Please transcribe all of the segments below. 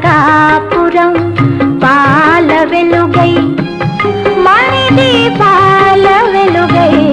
కాపురం పాల వెలుగై మణిది పాల వెలుగై.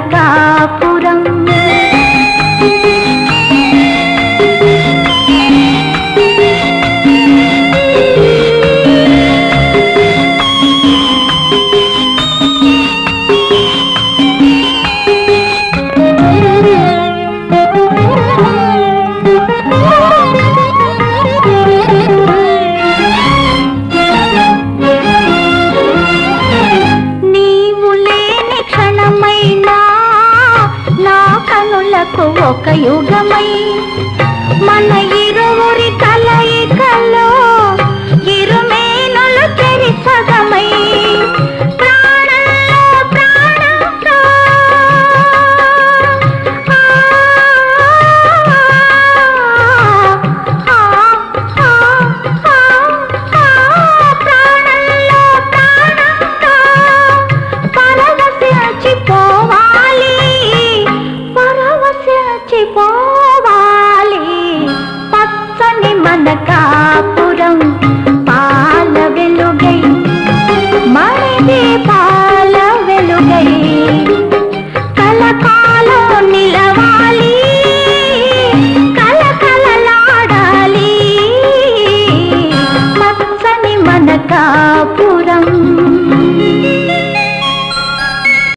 का కళలకు ఒక యుగమై మన ఇరువురి కలయికలో కలకలలాడాలి పచ్చని మన కాపురం